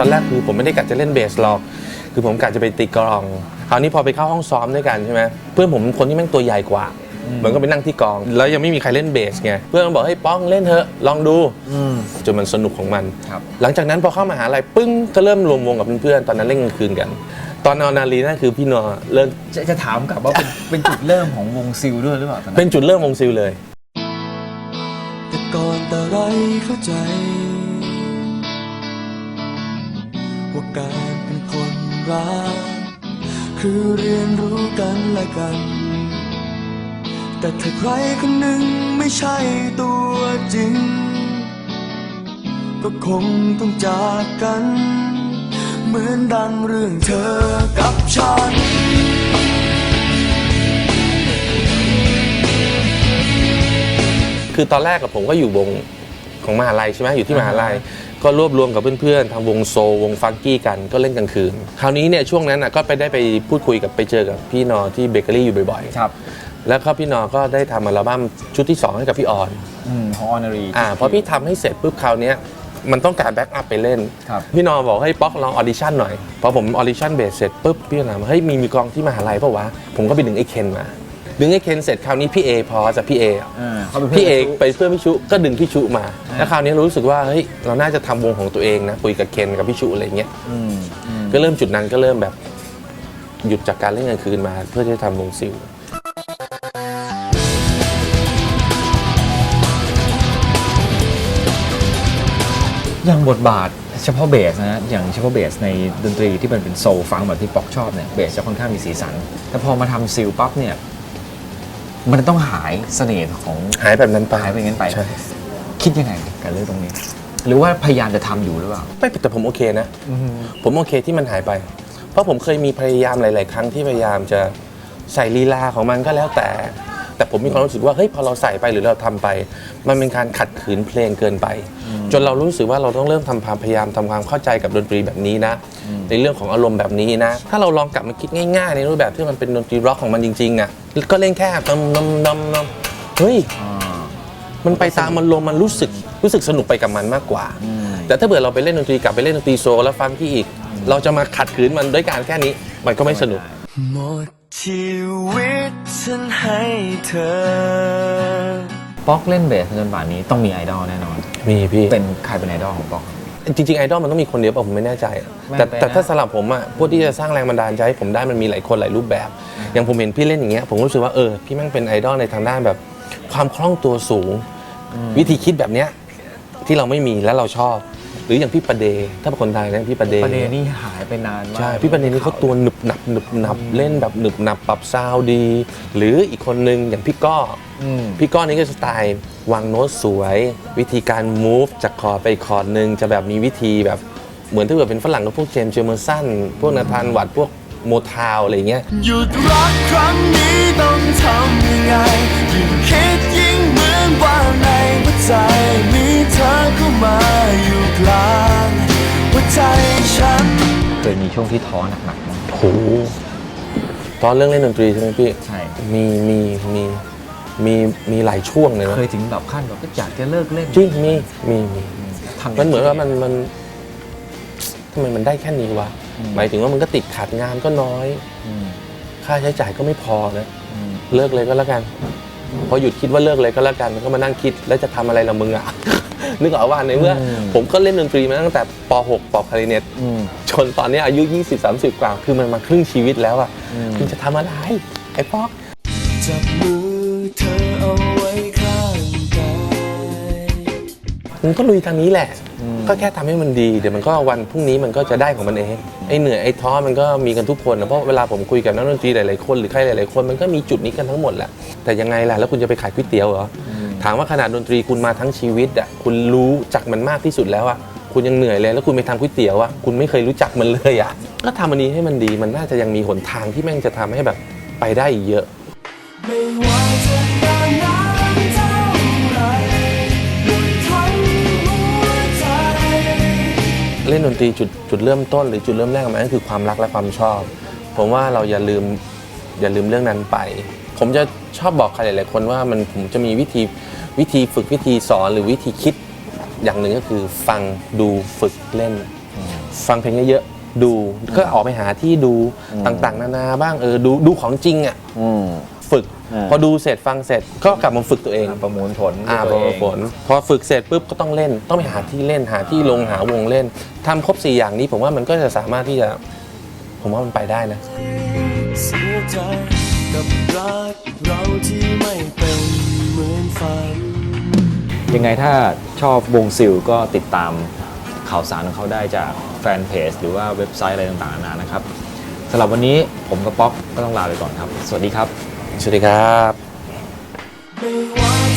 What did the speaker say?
ตอนแรกคือผมไม่ได้กะจะเล่นเบสหรอกคือผมกะจะไปตีกลองคราวนี้พอไปเข้าห้องซ้อมด้วยกันใช่ไหมเพื่อนผมคนที่แม่งตัวใหญ่กว่าเหมือนก็ไปนั่งที่กอง แล้วยังไม่มีใครเล่นเบสไงเพื่อนมันบอกให้ยป้องเล่นเถอะลองดูอืมจนมันสนุกของมันครับหลังจากนั้นพอเข้ามหาลัยปึ้งก็เริ่มรวมวงกับเพื่อนๆตอนนั้นเล่นกลางคืนกัน ตอนนอนนาลีนั่นคือพี่นอเริ่มจะจะถามกลับว่าเป็นเป็นจุดเริ่มของวงซิลด้วยหรือเปล่าตอนนั้นเป็นจุดเริ่มวงซิลเลย แต่ก่อนแต่ไรเข้าใจ การเป็นคนรัก คือเรียนรู้กันและกัน แต่ถ้าใครคนหนึ่งไม่ใช่ตัวจริง ก็คงต้องจากกัน เหมือนดังเรื่องเธอกับฉันคือตอนแรกกับผมก็อยู่วง ของมหาลัยใช่ไหมอยู่ที่มหาลัย ก็รวบรวมกับเพื่อนๆทางวงโซวงฟังกี้กันก็เล่นกลางคืน คราวนี้เนี่ยช่วงนั้นนะก็ไปได้ไปพูดคุยกับไปเจอกับพี่นอที่เบเกอรี่อยู่บ่อยครับๆแล้วก็พี่นอก็ได้ทำอัลบั้มชุดที่ 2 ให้กับพี่ออน อืมของออนารีอ่าพอพี่ทำให้เสร็จปุ๊บคราวเนี้ยมันต้องการแบ็กอัพไปเล่น ครับ พี่นอบอกให้ป๊อกลองออดิชั่นหน่อย พอผมออดิชั่นเบสเสร็จปุ๊บพี่ก็ถามว่าเฮ้ยมีมีกลองที่มหาลัยเปล่าวะ ผมก็ไปดึงไอ้เคนมา ดึงไอ้เคนเสร็จคราวนี้พี่เอพอจากพี่เออ่าเขาเป็นพื่นพี่เอกกับไปเพื่อนพี่ชุก็ดึงพี่ชุมาอ่าแล้วคราวนี้เรารู้สึกว่าเฮ้ยเราน่าจะทำวงของตัวเองนะคุยกับเคนกับพี่ชุอะไรเงี้ยอืมอืมก็เริ่มจุดนั้นก็เริ่มแบบหยุดจากการเล่นกลางคืนมา เพื่อที่จะทำวงซิลอย่างบทบาทเฉพาะเบสนะอย่างเฉพาะเบสในดนตรีที่มันเป็นโซลฟังแบบที่ป๊อกชอบเนี่ยเบสจะค่อนข้างมีสีสัน แต่พอมาทำซิลปั๊บเนี่ย มันต้องหายเสน่ห์ของหายแบบนั้นไปหายไปงั้นไป ใช่คิดยังไงกับเรื่องตรงนี้ หรือว่าพยายามจะทำอยู่หรือเปล่า ไม่แต่ผมโอเคนะ ผมโอเคที่มันหายไป เพราะผมเคยมีพยายามหลาย ๆ ครั้งที่พยายามจะใส่ลีลาของมันก็แล้วแต่แต่ ผมมีความรู้สึกว่าเฮ้ยพอเราใส่ไปหรือเราทำไป มันเป็นการขัดขืนเพลงเกินไป จนเรารู้สึกว่าเราต้องเริ่มทำความพยายามทำความเข้าใจกับดนตรีแบบนี้นะ ในเรื่องของอารมณ์แบบนี้นะ ถ้าเราลองกลับมาคิดง่ายๆ ในรูปแบบที่มันเป็นดนตรีร็อกของมันจริงๆอะก็เล่นแค่นำนำนำนำเฮ้ยมันไปตามมันลมณ์มันรู้สึกรู้สึกสนุกไปกับมันมากกว่า แต่ถ้าเกิดเราไปเล่นดนตรีกลับไปเล่นดนตรีโซลแล้วฟังที่อีก เราจะมาขัดขืนมันด้วยการแค่นี้ มันก็ไม่สนุกหมด ชีวิตฉันให้เธอ ป๊อกเล่นเบสจนป่านนี้ต้องมีไอดอลแน่นอน มีพี่ เป็นใครเป็นไอดอลของป๊อก จริงๆ ไอดอลมันต้องมีคนเดียวเปล่ะผมไม่แน่ใจอะไม่แต่เป็นแต่นะ ถ้าสำหรับผมอะพวกที่จะสร้างแรงบันดาลใจให้ผมได้มันมีหลายคนหลายรูปแบบ อย่างผมเห็นพี่เล่นอย่างเงี้ยผมรู้สึกว่าเออพี่แม่งเป็นไอดอลในทางด้านแบบ ความคล่องตัวสูง วิธีคิดแบบเนี้ยที่เราไม่มีแล้วเราชอบห รืออย่างพี่ประเด ถ้าเป็นคนไทยนะพี่ประเดประเด็นนี่หายไปนานมากใช่ พี่ประเดนี่เขาตัวหนึบหนับหนึบหนับเล่นแบบหนึบหนับปรับซาวด์ดี หรืออีกคนนึงอย่างพี่ก้ออืม พี่ก้อนนี่ก็สไตล์วางโน้ตสวย วิธีการ move จากคอร์ดไปคอร์ดหนึ่งจะแบบมีวิธีแบบเหมือนถ้าเกิดเป็นฝรั่งก็พวกเจมส์เจอร์เมอร์สันพวกนาธานวัดพวกโมทาวอะไรอย่างเงี้ย หยุดรักครั้งนี้ต้องทำยังไง ช่วงที่ท้อหนักๆมั้ยโหตอนเรื่องเล่นดนตรีใช่ไหมพี่ ใช่ มีมีมีมีมีหลายช่วงเลยนะเคยถึงแบบขั้นแบบก็อยากจะเลิกเล่นจริงมีมีมีทำมันเหมือนว่ามันมันทำไมมันได้แค่นี้วะหมายถึงว่ามันก็ติดขัดงานก็น้อยอืมค่าใช้จ่ายก็ไม่พอนะอืมเลิกเลยก็แล้วกันพอหยุดคิดว่าเลิกเลยก็แล้วกันก็มานั่งคิดแล้วจะทำอะไรละมึงอะ นึกออกว่าในเมื่ออผมก็เล่นดนตรีมาตั้งแต่ป .6 ปอคาริเนตอืมจนตอนนี้อายุ 20-30 กว่าคือมันมาครึ่งชีวิตแล้วอะอืมคุณจะทำอะไร ไอ้ป๊อกจับมือเธอเอาไว้ข้างกายมึงก็ลุยทางนี้แหละ ก็แค่ทำให้มันดี เดี๋ยวมันก็วันพรุ่งนี้มันก็จะได้ของมันเอง ไอ้เหนื่อยไอ้ท้อมันก็มีกันทุกคนนะเพราะเวลาผมคุยกับนักดนตรีหลายๆคนหรือใครหลายๆคนมันก็มีจุดนี้กันทั้งหมดแหละ แต่ยังไงล่ะ แล้วคุณจะไปขายก๋วยเตี๋ยวเหรอ ถามว่าขนาดดนตรีคุณมาทั้งชีวิตอะคุณรู้จักมันมากที่สุดแล้วอะคุณยังเหนื่อยเลยแล้วคุณไปทำก๋วยเตี๋ยวอะคุณไม่เคยรู้จักมันเลยอะก็ทำอันนี้ให้มันดีมันน่าจะยังมีหนทางที่แม่งจะทำให้แบบไปได้อีกเยอะ ไม่ว่าจะนานนานเท่าไรหยุดทั้งหัวใจ เล่นดนตรีจุดจุดเริ่มต้นหรือจุดเริ่มแรกของมันก็คือความรักและความชอบ ผมว่าเราอย่าลืม อย่าลืมเรื่องนั้นไป ผมจะชอบบอกใครหลายๆคนว่ามันผมจะมีวิธีวิธีฝึกวิธีสอนหรือวิธีคิดอย่างหนึ่งก็คือฟังดูฝึกเล่น ฟังเพลงเยอะๆดูก็ออกไปหาที่ดูต่างๆ นานาบ้างเออดูดูของจริงอะอืมฝึกอ่าพอดูเสร็จฟังเสร็จก็กลับมาฝึกตัวเองประมวลผลอ่าด้วยพตัอวเองผลพอฝึกเสร็จปุ๊บก็ต้องเล่น ต้องไปหาที่เล่นหาที่ลงหาวงเล่นทำครบสี่อย่างนี้ผมว่ามันก็จะสามารถที่จะผมว่ามันไปได้นะ เสียใจกับรักเราที่ไม่เป็นเหมือนฝัน ยังไงถ้าชอบวงซิลก็ติดตามข่าวสารของเขาได้จากแฟนเพจหรือว่าเว็บไซต์อะไรต่างๆนานานะครับสำหรับวันนี้ผมกับป๊อกก็ต้องลาไปก่อนครับ สวัสดีครับ สวัสดีครับไม่ว่า